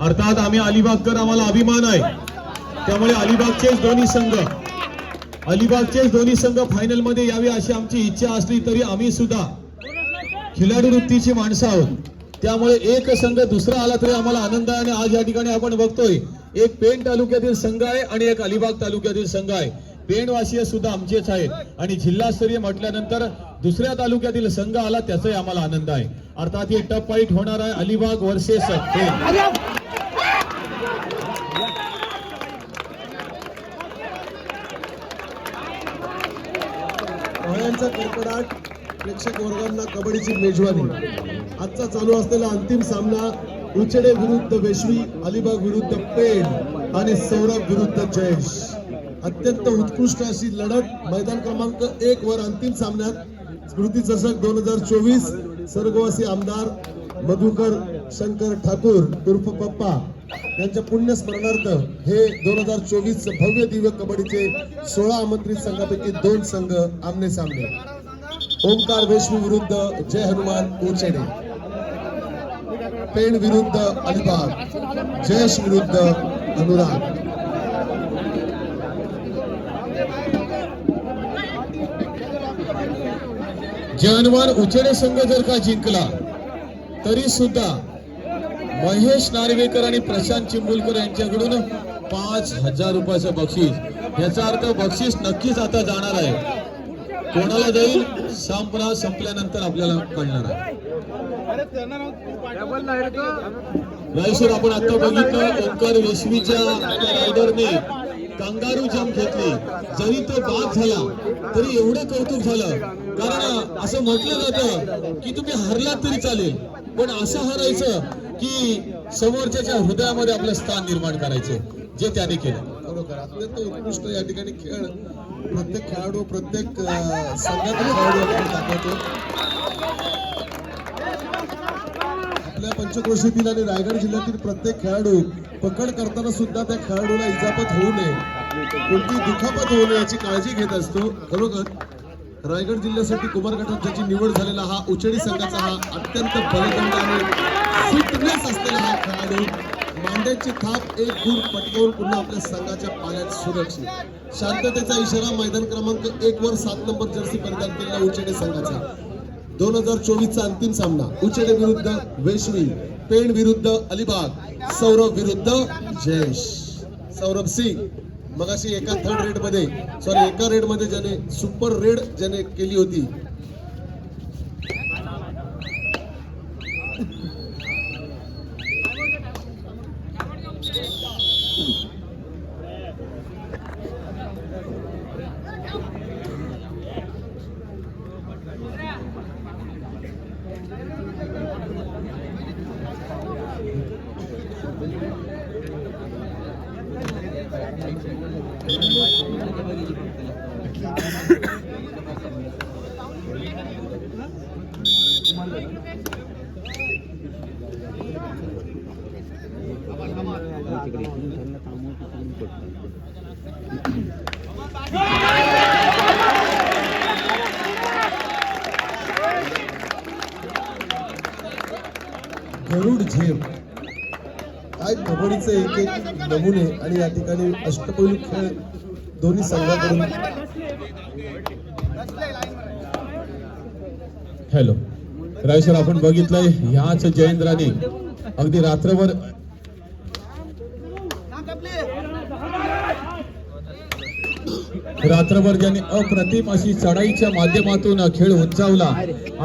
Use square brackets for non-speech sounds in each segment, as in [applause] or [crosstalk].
अर्थात आम्ही अलिबागकर आम्हाला अभिमान आहे. त्यामुळे अलिबागचेच दोन्ही संघ अलिबागचेच दोन्ही संघ फायनलमध्ये यावे अशी आमची इच्छा असली तरी आम्ही सुद्धा खिलाडू वृत्तीची माणसं आहोत. त्यामुळे एक संघ दुसरा आला तरी आम्हाला आनंद आहे आणि आज या ठिकाणी आपण बघतोय एक पेण तालुक्यातील संघ आहे आणि एक अलिबाग तालुक्यातील संघ आहे. पेणवासीय सुद्धा आमचेच आहेत. आणि जिल्हास्तरीय म्हटल्यानंतर दुसऱ्या तालुक्यातील संघ आला त्याचाही आम्हाला आनंद आहे. अर्थात हे टप फाईट होणार आहे अलिबाग वर्सेस पेण डोळ्यांचा कडकडाट प्रेक्षक वर्गांना कबड्डीची मेजवानी. आजचा चालू असलेला अंतिम सामना उचडे विरुद्ध वेशवी अलिबाग विरुद्ध पेण आणि सौरभ विरुद्ध जयेश. अत्यंत उत्कृष्ट अशी लढत मैदान क्रमांक एक वर अंतिम सामन्यात स्मृती चषक दोन हजार चोवीस सर्गवासी आमदार मधुकर शंकर ठाकूर उर्फ पप्पा. यांच्या पुण्यस्मरणार्थ हे दोन हजार चोवीस भव्य दिव्य कबड्डीचे सोळा आमंत्रित संघापैकी दोन संघ आमने सामने. ओंकार वेशवी विरुद्ध जय हनुमान उचेडे पेण विरुद्ध अलिबाग. जयेश विरुद्ध अनुराग. जनवर उचेडे संघ जर का जिंकला तरी सुद्धा महेश नार्वेकर आणि प्रशांत चिंबुलकर यांच्याकडून पाच हजार रुपयाचं बक्षीस. याचा अर्थ बक्षीस नक्कीच आता जाणार आहे. कोणाला जाईल? संपला संपल्यानंतर आपल्याला कळणार आहे. रायसर आपण आता बघितलं ओंकार रेशमीच्या रायडरने कंगारू जंप घेतली. जरी तो बाद झाला तरी एवढं कौतुक झालं. कारण असं म्हटलं जातं की तुम्ही हरलात तरी चालेल. पण असं हरायचं की समोरच्याच्या हृदयामध्ये आपलं स्थान निर्माण करायचं जे त्याने केलं. बरोबर. अत्यंत उत्कृष्ट या ठिकाणी खेळ. प्रत्येक खेळाडू प्रत्येक अं, खेळाडू आपण दाखवतो. आपल्या पंचक्रोशीतील आणि रायगड जिल्ह्यातील प्रत्येक खेळाडू पकड करताना सुद्धा त्या खेळाडूला इजापत होऊ नये. कोणती दुखापत होऊ नये याची काळजी घेत असतो. खरोखर रायगड जिल्ह्यासाठी कुमार गटात ज्याची निवड झालेला हा उचेडी संघाचा हा अत्यंत बलदंड आणि फिटनेस असलेला हा खेळाडू. मांड्याची थाप एक गुण पटकावून पुन्हा आपल्या संघाच्या पाण्यात सुरक्षित. शांततेचा इशारा मैदान क्रमांक एक वर सात नंबर जर्सी परिधान केलेला उचेडे संघाचा. दोन हजार चोवीसचा अंतिम सामना. उचेडे विरुद्ध वेशवी पेण विरुद्ध अलिबाग सौरभ विरुद्ध जयेश. सौरभ सिंग. मगाशी एका थर्ड रेडमध्ये सॉरी एका रेडमध्ये ज्याने सुपर रेड ज्याने केली होती एक एक नमुने आणि या ठिकाणी अष्टपैलू खेळ दोन्ही संघाकडून हॅलो. रायसर आपण बघितलंय ह्याच जयेंद्राने अगदी रात्रभर रात्रभर ज्यांनी अप्रतिम अशी चढाईच्या माध्यमातून खेळ उंचावला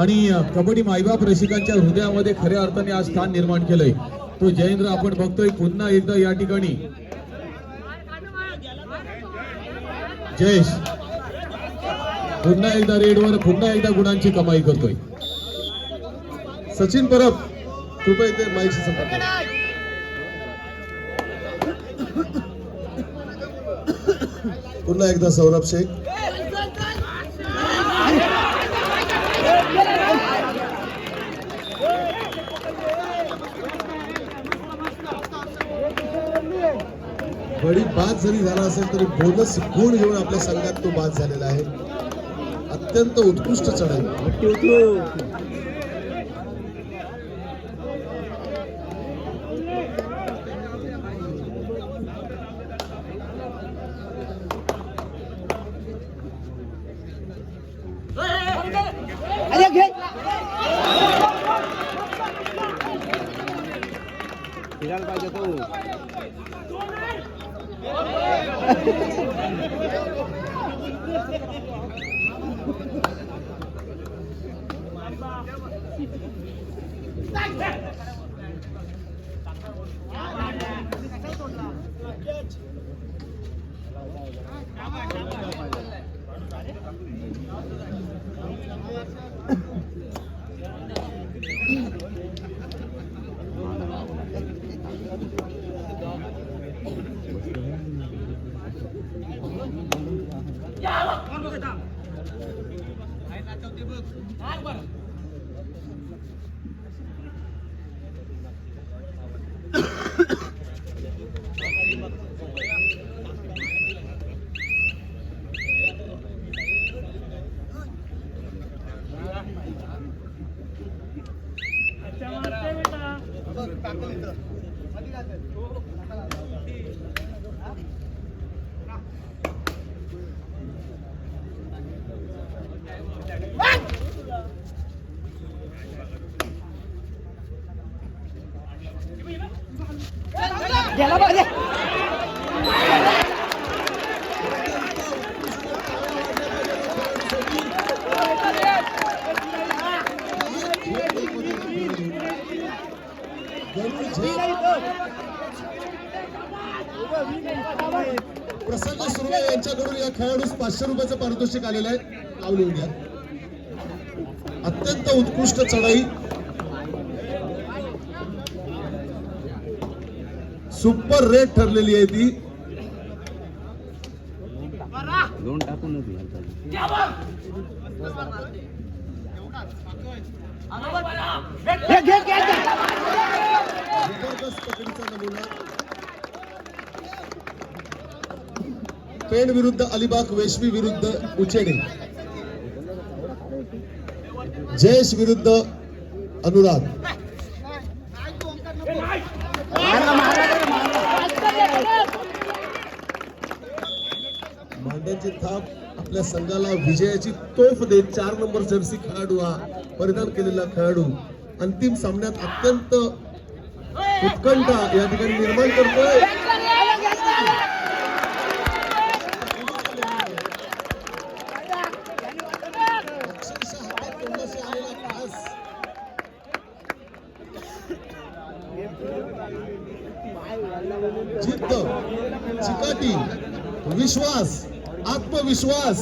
आणि कबड्डी मायबाप रसिकांच्या हृदयामध्ये खऱ्या अर्थाने आज स्थान निर्माण केलंय. तो जयेंद्र आपण बघतोय पुन्हा एकदा या ठिकाणी. जयेश पुन्हा एकदा रेडवर पुन्हा एकदा गुणांची कमाई करतोय. सचिन परब कृपया ते माईकशी संपर्क पुन्हा एकदा सौरभ शेख. बडी बाद जरी झाला असेल तरी बोनस गुण घेऊन आपल्या संघात तो बाद झालेला आहे. अत्यंत उत्कृष्ट चढाई पाहिजे तो गेला पाहिजे प्रसन्न सुर्वे यांच्याकडून या खेळाडूस पाचशे रुपयाचं पारितोषिक आलेलं आहे. आवडून घ्या. अत्यंत उत्कृष्ट चढाई. सुपर रेट ठरलेली आहे ती. टाकूनच नमुना. पेण विरुद्ध अलिबाग वेशवी विरुद्ध उचेडे जयेश विरुद्ध अनुराग मांड्याची थाप आपल्या संघाला विजयाची तोफ देत चार नंबर जर्सी खेळाडू हा परिधान केलेला खेळाडू अंतिम सामन्यात अत्यंत उत्कंठा या ठिकाणी निर्माण करतोय. जिद्द चिकाटी विश्वास. आत्मविश्वास.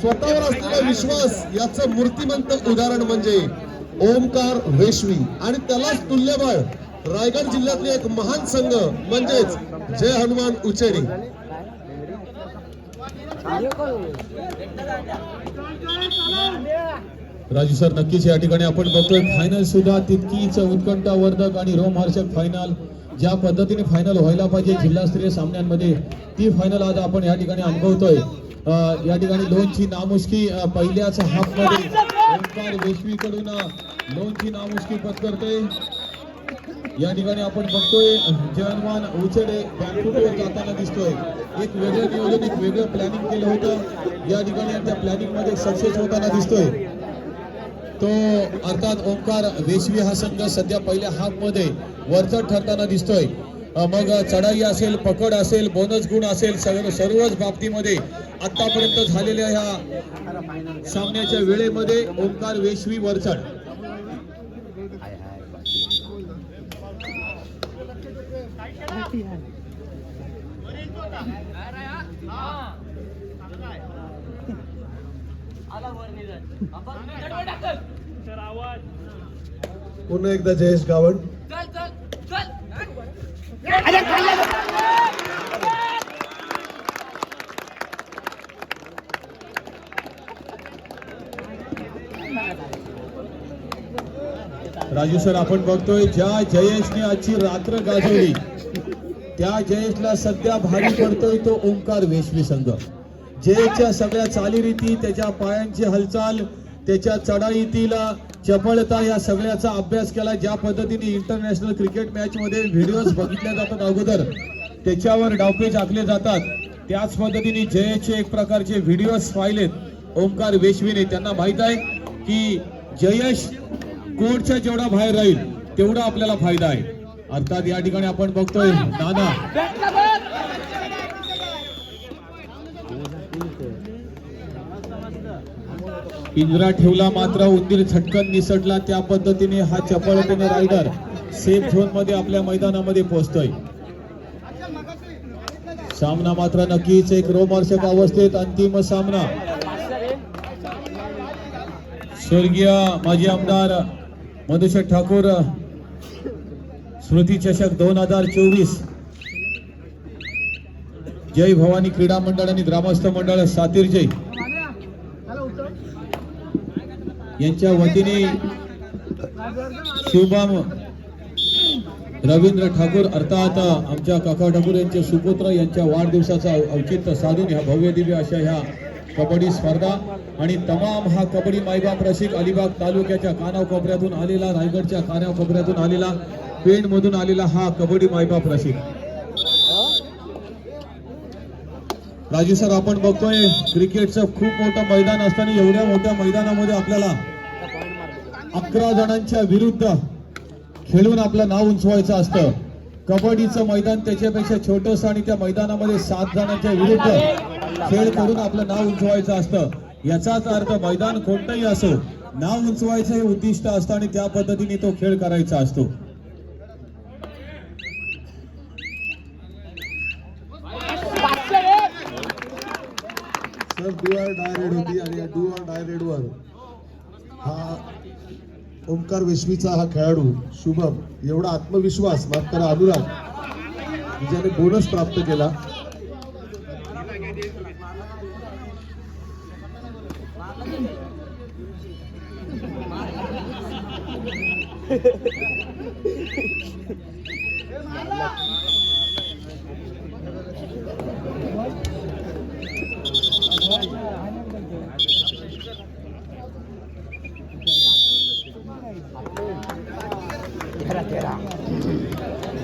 स्वतःवर असलेला विश्वास याचं मूर्तिमंत उदाहरण म्हणजे ओमकार वेशवी आणि त्यालाच तुल्यबळ. रायगड जिल्ह्यातले एक महान संघ म्हणजेच जय हनुमान उचेरी. राजू सर नक्कीच या ठिकाणी आपण बघतोय फायनल सुद्धा तितकीच उत्कंठावर्धक आणि रोमहर्षक फायनल ज्या पद्धतीने फायनल व्हायला पाहिजे जिल्हास्तरीय सामन्यांमध्ये ती फायनल आज आपण या ठिकाणी अनुभवतोय. या ठिकाणी लोनची नामुष्की पहिल्याच हाफमध्ये ओंकार वेशवीकडून अं, नामुष्की पत्करतोय या ठिकाणी आपण बघतोय जयनमान उचडे बँकुटवर जाताना दिसतोय. एक वेगळं नियोजन एक वेगळं प्लॅनिंग केलं होतं. या ठिकाणी त्या प्लॅनिंगमध्ये सक्सेस होताना दिसतोय. तो अर्थात ओंकार वेशवी हा संघ सध्या पहिल्या हाफमध्ये वरचढ ठरताना दिसतोय. मग चढाई असेल पकड असेल बोनस गुण असेल सर्व सर्वच बाबतीमध्ये आतापर्यंत झालेल्या ह्या सामन्याच्या वेळेमध्ये ओंकार वेशवी वरचढ पुन्हा एकदा जयेश गावड. अरे राजू सर आपण बघतोय ज्या जयेशने आजची रात्र गाजवली त्या जयेशला सध्या भारी पडतोय तो ओंकार वेशवी संघ. जयेशच्या सगळ्या चालीरीती त्याच्या पायांची हालचाल त्याच्या चढाईतीला चपळता या सगळ्याचा अभ्यास केला ज्या पद्धतीने इंटरनॅशनल क्रिकेट मॅच मध्ये व्हिडिओज बघितल्या जातात अगोदर त्याच्यावर डावपेच आखले जातात. त्याच पद्धतीने जयेशचे एक प्रकारचे व्हिडिओज पाहिलेत ओंकार वेशवीने त्यांना माहीत आहे की जयेश कोर्टच्या जेवढा बाहेर राहील तेवढा आपल्याला फायदा आहे. अर्थात या ठिकाणी आपण बघतोय नाना. पिंजरा ठेवला मात्र उंदीर झटकन निसटला. त्या पद्धतीने हा चपळतेने रायडर सेफ झोनमध्ये आपल्या मैदानामध्ये पोहोचतोय. सामना मात्र नक्कीच एक रोमर्षक अवस्थेत अंतिम सामना. स्वर्गीय माजी आमदार मधुशेठ ठाकूर स्मृती चषक दोन हजार चोवीस. जय भवानी क्रीडा मंडळ आणि ग्रामस्थ मंडळ सातीर जय. यांच्या वतीने शुभम रवींद्र ठाकूर अर्थात आमच्या काका ठाकूर यांचे सुपुत्र यांच्या वाढदिवसाचा औचित्य साधून ह्या भव्य दिव्य अशा ह्या कबड्डी स्पर्धा आणि तमाम हा कबड्डी मायबाप रसिक अलिबाग तालुक्याच्या कानाव कोपऱ्यातून आलेला रायगडच्या कानाव कोपऱ्यातून आलेला पेण मधून आलेला हा कबड्डी मायबाप रसिक. राजू सर आपण बघतोय क्रिकेटचं खूप मोठं मैदान असताना एवढ्या मोठ्या मैदानामध्ये आपल्याला अकरा जणांच्या विरुद्ध खेळून आपलं नाव उंचवायचं असतं. कबड्डीचं मैदान त्याच्यापेक्षा छोटस आणि त्या मैदानामध्ये सात जणांच्या विरुद्ध खेळ करून आपलं नाव उंचवायचं असतं. याचाच अर्थ मैदान कोणतंही असो नाव उंचवायचं हे उद्दिष्ट असतं आणि त्या पद्धतीने तो खेळ करायचा असतो. सर डू आर होती आणि या डू आर वर हा ओंकार वेशवीचा हा खेळाडू शुभम एवढा आत्मविश्वास माफ करा अनुराग ज्याने बोनस प्राप्त केला. [laughs]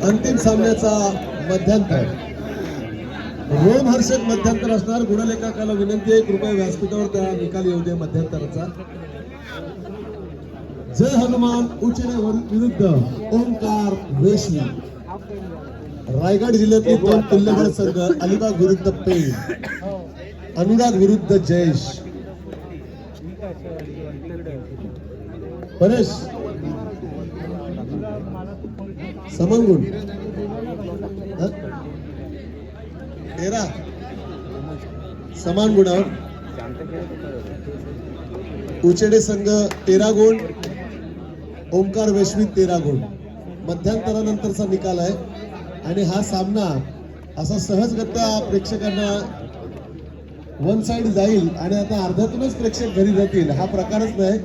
अंतिम सामन्याचा मध्यांतर. रोमहर्षक मध्यांतर असणार. गुणलेखाकाला विनंती आहे कृपया व्यासपीठावर त्या निकाल येऊ दे मध्यांतराचा. जय हनुमान उचने विरुद्ध ओंकार वेशवी रायगड जिल्ह्यातील दोन तुल्यबळ संघ अलिबाग विरुद्ध पेण. अनुराग विरुद्ध जयेश. परेश समंगून तेरा. समान गुणावर. उचेडे संघ तेरा गुण ओंकार वैश्विक तेरा गुण. मध्यांतरानंतरचा निकाल आहे. आणि हा सामना असा सहजगत्या प्रेक्षकांना वन साइड जाईल आणि आता अर्ध्यातूनच प्रेक्षक घरी जातील हा प्रकारच नाही.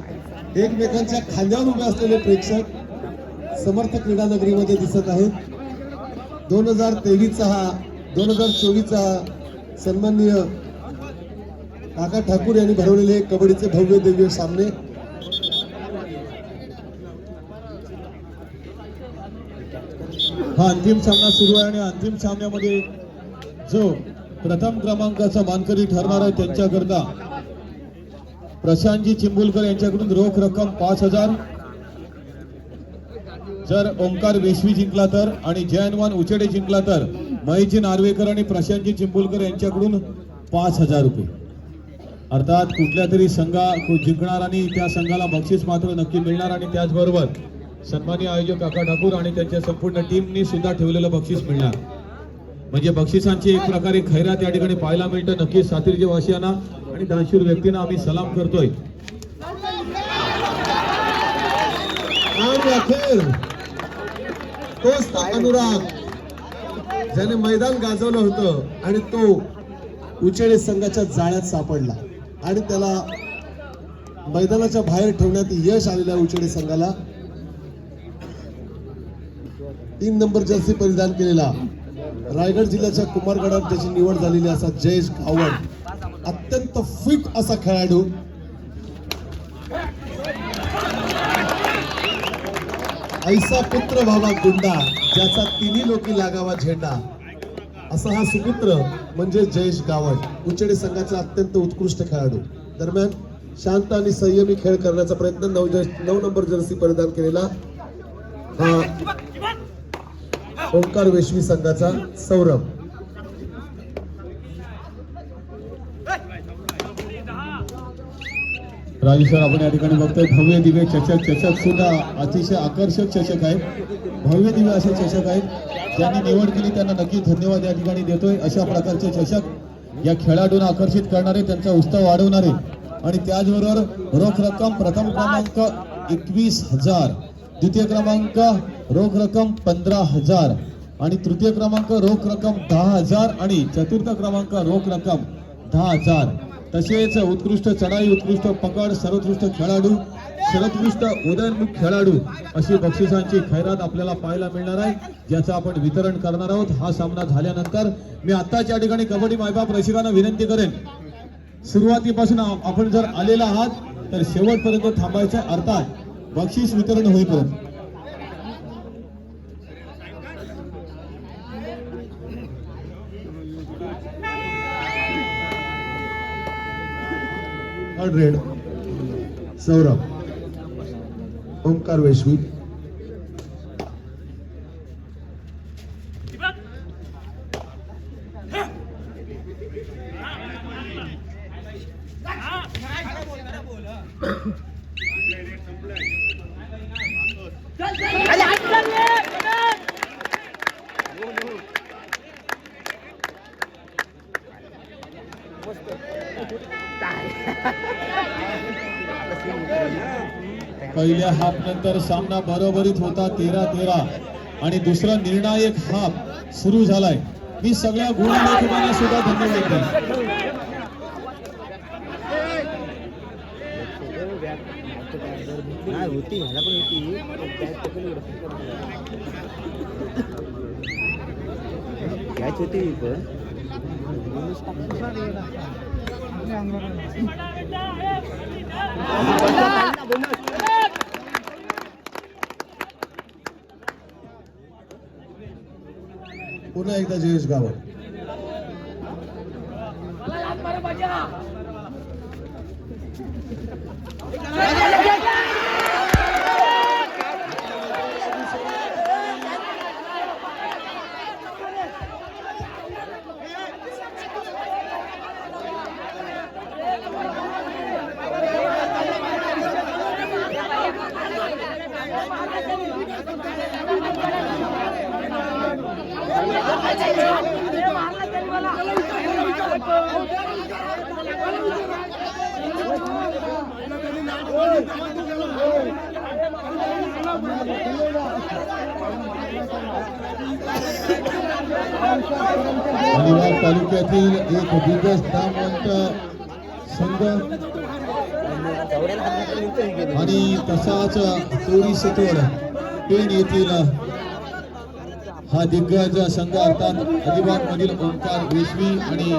एकमेकांच्या खांद्यावर उभे असलेले प्रेक्षक समर्थ क्रीडा नगरीमध्ये दिसत आहेत. दोन हजार तेवीसचा हा दोन हजार चोवीसचा हा सन्माननीय काका ठाकूर यांनी भरवलेले कबड्डीचे भव्य दिव्य सामने. हा अंतिम सामना सुरू आहे आणि अंतिम सामन्यामध्ये जो प्रथम क्रमांकाचा मानकरी ठरणार आहे त्यांच्याकरता प्रशांतजी चिंबुलकर यांच्याकडून रोख रक्कम पाच हजार. जर ओंकार वेशवी जिंकला तर आणि जयनवान उचेडे जिंकला तर महेशजी नार्वेकर आणि प्रशांतजी चिंबुलकर यांच्याकडून पाच हजार रुपये. अर्थात कुठल्या तरी संघा जिंकणार आणि त्या संघाला बक्षीस मात्र नक्की मिळणार आणि त्याचबरोबर सन्मान्य आयोजक काका ठाकूर आणि त्यांच्या संपूर्ण टीमनी सुद्धा ठेवलेलं बक्षीस मिळणार. म्हणजे बक्षिसांची एक प्रकारे खैरात या ठिकाणी पाहायला मिळतं. नक्कीच सातीरचे वासियांना आणि दानशूर व्यक्तींना आम्ही सलाम करतोय. आणि तोच तो अनुराग ज्याने मैदान गाजवलं होतं आणि तो उचेडे संघाच्या जाळ्यात सापडला. आणि त्याला मैदानाच्या बाहेर ठेवण्यात यश आलेल्या उचेडे संघाला. तीन नंबर जर्सी परिधान केलेला. रायगड जिल्ह्याच्या कुमारगडात त्याची निवड झालेली असा जयेश गावड अत्यंत फिट असा खेळाडू. ऐसा पुत्र भावा गुंडा ज्याचा तिन्ही लोकी लागावा झेंडा. असा हा सुपुत्र म्हणजे जयेश गावड उचेडी संघाचा अत्यंत उत्कृष्ट खेळाडू. दरम्यान शांत आणि संयमी खेळ करण्याचा प्रयत्न नऊ नऊ नंबर जर्सी परिधान केलेला हा ओंकार वेशवी संघाचा सौरभ. राजू सर आपण या ठिकाणी बघतोय भव्य दिव्य चषक चषक सुद्धा अतिशय आकर्षक चषक आहेत. भव्य दिव्य असे चषक आहेत. ज्यांनी निवड केली त्यांना नक्की धन्यवाद या ठिकाणी देतोय. अशा प्रकारचे चषक या खेळाडूंना आकर्षित करणारे त्यांचा उत्साह वाढवणारे. आणि त्याचबरोबर रोख रक्कम प्रथम क्रमांक एकवीस हजार द्वितीय क्रमांक रोख रक्कम पंधरा हजार आणि तृतीय क्रमांक रोख रक्कम दहा हजार आणि चतुर्थ क्रमांक रोख रक्कम दहा हजार. तसेच उत्कृष्ट चढाई उत्कृष्ट पकड सर्वोत्कृष्ट खेळाडू सर्वोत्कृष्ट उदयनमुख खेळाडू अशी बक्षिसांची खैरात आपल्याला पाहायला मिळणार आहे ज्याचं आपण वितरण करणार आहोत हा सामना झाल्यानंतर मी आत्ताच या ठिकाणी कबड्डी मायबाप रसिकांना विनंती करेन सुरुवातीपासून आपण जर आलेला आहात तर शेवटपर्यंत थांबायचं आहे. अर्थात बक्षीस वितरण होईपर्यंत थर्ड रेड सौरभ ओंकार वैश्विक पहिल्या हाफ नंतर सामना बरोबरीत होता तेरा तेरा. आणि दुसरा निर्णायक हाफ सुरू झालाय. मी सगळ्या गुणलेखकांना सुद्धा धन्यवाद देतो होती ह्याला पण होती. कॅच होती पण. पुन्हा एकदा जयेश गावत अलिबाग तालुक्यातील एक दिग्गज नामवंत संघ आणि तसाच चोरी सतोड पेन येथील हा दिग्गज संघ अर्थात अलिबाग मधील ओंकार रेशमी आणि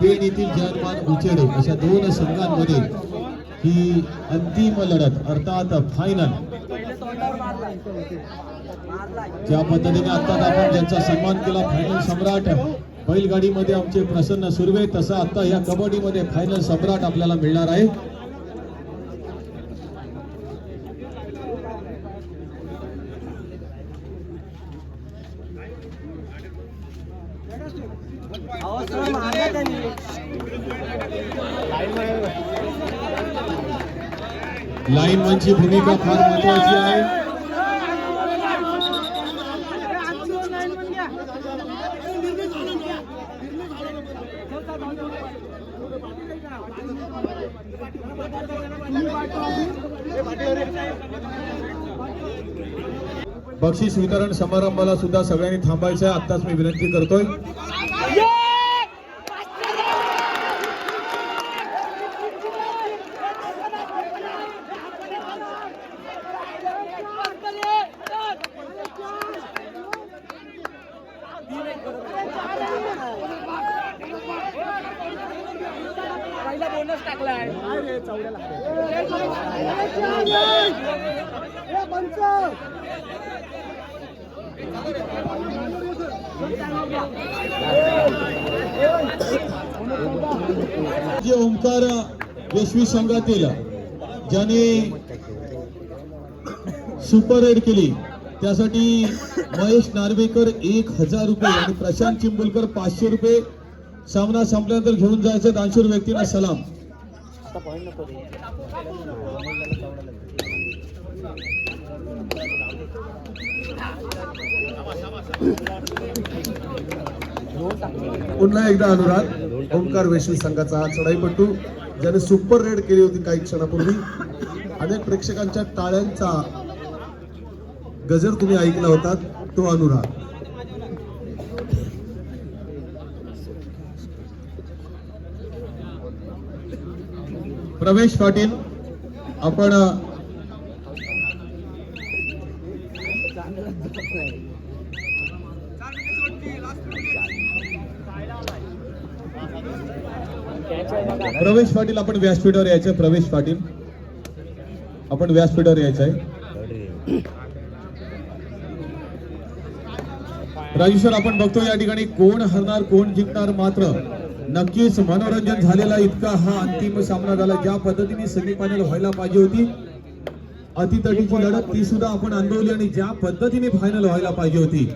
पेन येथील जयमान उचेडे अशा दोन संघांमध्ये ही अंतिम लढत अर्थात फायनल ज्या पद्धतीने आता आपण ज्यांचा सन्मान केला फायनल सम्राट बैलगाडीमध्ये आमचे प्रसन्न सुर्वे तसा आता या कबड्डीमध्ये फायनल सम्राट आपल्याला मिळणार आहे. लाईनमनची भूमिका फार महत्वाची आहे. बक्षीस वितरण समारंभाला सुद्धा सगळ्यांनी थांबायचं आहे. आत्ताच मी विनंती करतोय. जे ओंकार यशवी संघातील ज्याने सुपर रेड केली. त्यासाठी महेश नार्वेकर एक हजार रुपये आणि प्रशांत चिंबुलकर पाचशे रुपये. सामना संपल्यानंतर घेऊन जायचं दानशूर व्यक्तींना सलाम. आता नको पुन्हा एकदा अनुराग ओंकार वेशवी संघाचा हा चढाईपट्टू ज्याने सुपर रेड केली होती काही क्षणापूर्वी. अनेक प्रेक्षकांच्या टाळ्यांचा गजर तुम्ही ऐकला होता तो अनुराग. प्रवेश पाटील आपण प्रवेश पाटील आपण व्यासपीठावर यायचं प्रवेश पाटील. आपण व्यासपीठावर यायचं आहे. राजू सर आपण बघतो या ठिकाणी कोण हरणार कोण जिंकणार मात्र नक्कीच मनोरंजन झालेला इतका हा अंतिम सामना झाला. ज्या पद्धतीने सेमीफायनल व्हायला पाहिजे होती अतितटीची लढत ती सुद्धा आपण अनुभवली आणि ज्या पद्धतीने फायनल व्हायला पाहिजे होती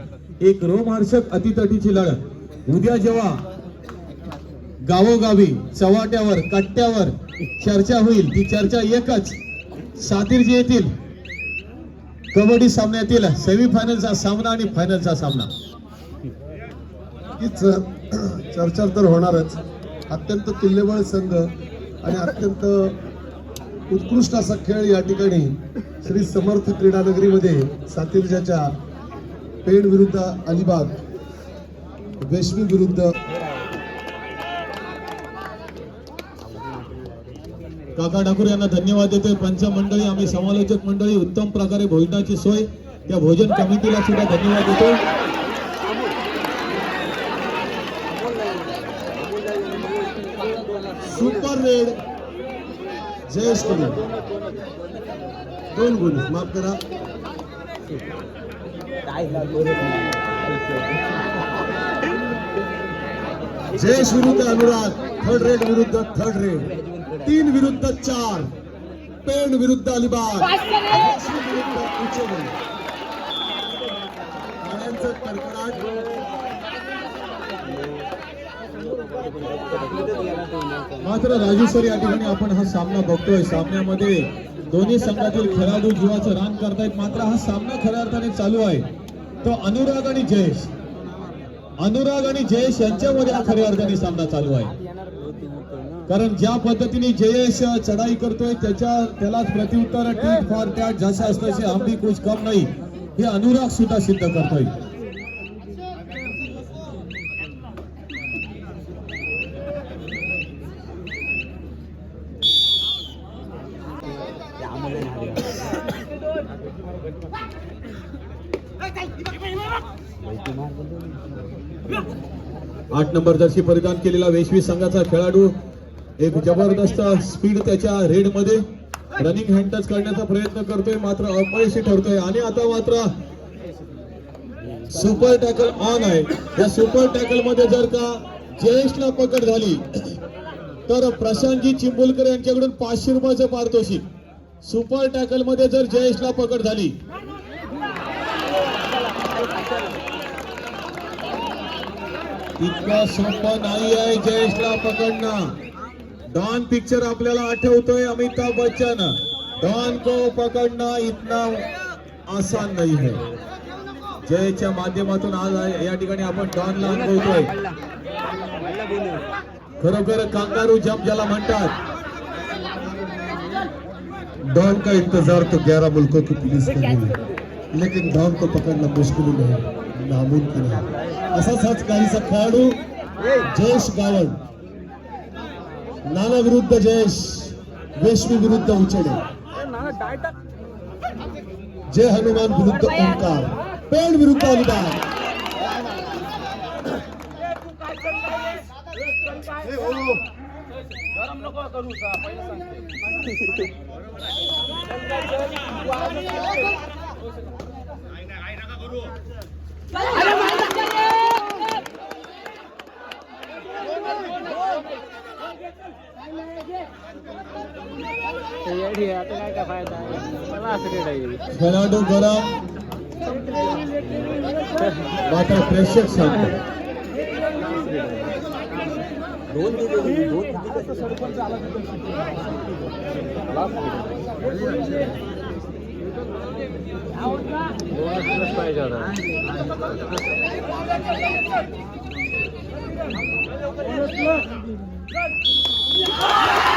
एक रोमहर्षक अतितटीची लढत. उद्या जेव्हा गावोगावी चव्हाट्यावर कट्ट्यावर चर्चा होईल. ती चर्चा एकच. सातीरजी येथील कबड्डी सामन्यातील सेमीफायनलचा सामना आणि फायनलचा सामना. चर्चा तर होणारच. अत्यंत तुल्यबळ संघ आणि अत्यंत उत्कृष्ट असा खेळ या ठिकाणी श्री समर्थ क्रीडा नगरीमध्ये सातिर्जाच्या विरुद्ध अलिबाग वेशमी विरुद्ध काका ठाकूर यांना धन्यवाद देतोय. पंचमंडळी आम्ही समालोचक मंडळी उत्तम प्रकारे भोजनाची सोय त्या भोजन कमिटीला सुद्धा धन्यवाद देतो सुपर रेड जयेश कुमार दोन गुण माफ करा. जय सुरू विरुद्ध अनुराग थर्ड रेड विरुद्ध थर्ड रेड तीन विरुद्ध चार. पेण विरुद्ध अलिबाग. विरुद्ध कडकडाट. मात्र राजू सर या ठिकाणी आपण हा सामना बघतोय. सामन्यामध्ये दोन्ही संघातील खेळाडू जीवाचं रान करतायत. मात्र हा सामना खऱ्या अर्थाने चालू आहे. तो अनुराग आणि जयेश. अनुराग आणि जयेश यांच्यामध्ये हा खऱ्या अर्थाने सामना चालू आहे. कारण ज्या पद्धतीने जयेश चढाई करतोय त्याच्या त्यालाच प्रत्युत्तर टीम फार त्या जसं असल्याचे आंबी कुछ कम नाही. हे अनुराग सुद्धा सिद्ध करतोय. आठ नंबर जर्सी परिधान केलेला वेशवी संघाचा खेळाडू एक जबरदस्त स्पीड त्याच्या रेडमध्ये रनिंग हँड टच करण्याचा प्रयत्न करतोय मात्र अपयशी ठरतोय. आणि आता मात्र सुपर टॅकल ऑन आहे. या सुपर टॅकलमध्ये जर का जयेशला पकड झाली तर प्रशांतजी चिंबुलकर यांच्याकडून पाचशे रुपयाचं पारितोषिक. सुपर टॅकलमध्ये जर जयेशला पकड झाली इतकं सोपं नाही आहे जयेशला पकडणं. डॉन पिक्चर आपल्याला आठवतोय अमिताभ बच्चन. डॉन को पकडणं इतना आसान नाही है. जयच्या माध्यमातून आज या ठिकाणी आपण डॉनला अनुभवतोय. खरोखर कांगारू जंप ज्याला म्हणतात. डॉन का इंतजार तो ग्यारह मुल्कों की पुलिस कर रही है लेकिन डॉन को पकड़ना मुश्किल नहीं नामुमकिन है. असाच हाच काहीसा खेळाडू जयेश गावड. नाना विरुद्ध जयेश वेशमी विरुद्ध उचडे. जय हनुमान विरुद्ध ओंकार. पेण विरुद्ध अलिबाग गरम नको करू सा, पहिलं सांगते. आता काय काय फायदा आहे मला असं रेड आहे खेळाडू गरम मात्र प्रेक्षक शांत. पाहिजे Yeah.